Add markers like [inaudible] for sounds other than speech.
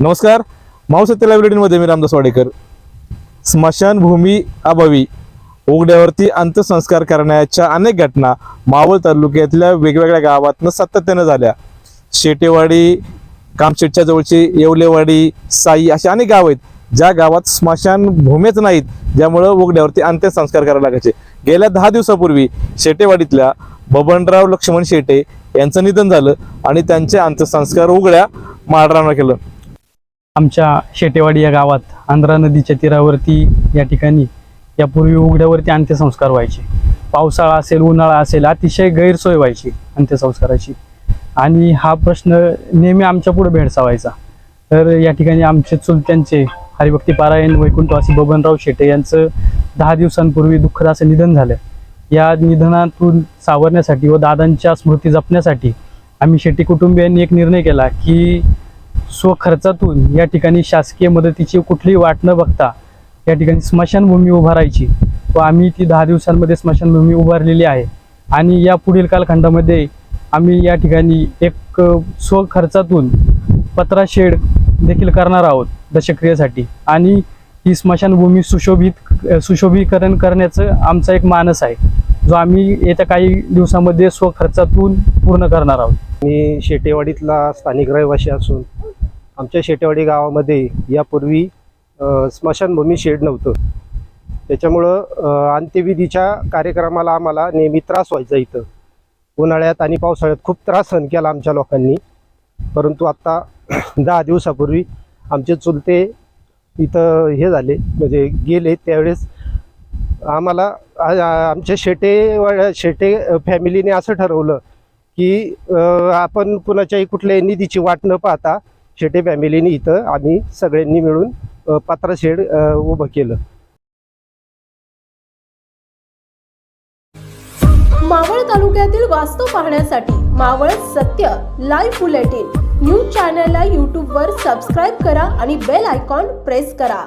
नमस्कार. मावसत्य लायब्ररीमध्ये मी रामदास वाडेकर. स्मशानभूमी अभावी उघड्यावरती अंत्यसंस्कार करण्याच्या अनेक घटना मावळ तालुक्यातल्या वेगवेगळ्या गावातनं सातत्यानं झाल्या. शेटेवाडी कामशेटच्या जवळची येवलेवाडी साई अशी अनेक गाव आहेत. ज्या गावात स्मशानभूमीच नाहीत ज्यामुळं उघड्यावरती अंत्यसंस्कार करायला लागायचे. गेल्या दहा दिवसापूर्वी शेटेवाडीतल्या बबनराव लक्ष्मण शेटे यांचं निधन झालं आणि त्यांचे अंत्यसंस्कार उघड्या माळरानं केलं. आमच्या शेटेवाडी या गावात आंध्रा नदीच्या तीरावरती या ठिकाणी यापूर्वी उघड्यावरती अंत्यसंस्कार व्हायचे. पावसाळा असेल उन्हाळा असेल अतिशय गैरसोय व्हायची अंत्यसंस्काराची. आणि हा प्रश्न नेहमी आमच्या पुढे भेडसावायचा. तर या ठिकाणी आमचे चुलत्यांचे हरिभक्ती पारायण वैकुंठवासी बबनराव शेटे यांचं दहा दिवसांपूर्वी दुःखद असं निधन झालं. या निधनातून सावरण्यासाठी व दादांच्या स्मृती जपण्यासाठी आम्ही शेट्टी कुटुंबियांनी एक निर्णय केला की स्वखर्चातून या ठिकाणी शासकीय मदतीची कुठलीही वाट न बघता या ठिकाणी स्मशानभूमी उभारायची व आम्ही ती दहा दिवसांमध्ये स्मशानभूमी उभारलेली आहे. आणि या पुढील कालखंडामध्ये आम्ही या ठिकाणी एक स्वखर्चातून पत्रा शेड देखील करणार आहोत दशक्रियेसाठी. आणि ही स्मशानभूमी सुशोभित सुशोभीकरण करण्याचं आमचा एक मानस आहे जो आम्ही येत्या काही दिवसामध्ये स्वखर्चातून पूर्ण करणार आहोत. मी शेटेवाडीतला स्थानिक रहिवासी असून आमच्या शेटेवाडी गावामध्ये यापूर्वी स्मशानभूमी शेड नव्हतं. त्याच्यामुळं अंत्यविधीच्या कार्यक्रमाला आम्हाला नेहमी त्रास व्हायचा इथं. उन्हाळ्यात आणि पावसाळ्यात खूप त्रास सहन केला आमच्या लोकांनी. परंतु आत्ता [clears throat] दहा दिवसापूर्वी आमचे चुलते इथं हे झाले म्हणजे गेले त्यावेळेस आम्हाला आमच्या शेटे शेटे फॅमिलीने असं ठरवलं की आपण कुणाच्याही कुठल्याही निधीची वाट न पाहता शेटे फॅमिलीने इथं आम्ही सगळ्यांनी मिळून पत्र शेड उभं केलं. मावळ तालुक्यातील वास्तव पाहण्यासाठी मावळ सत्य लाईव्ह बुलेटिन. न्यूज चॅनलला यूट्यूबवर सबस्क्राईब करा आणि बेल आयकॉन प्रेस करा.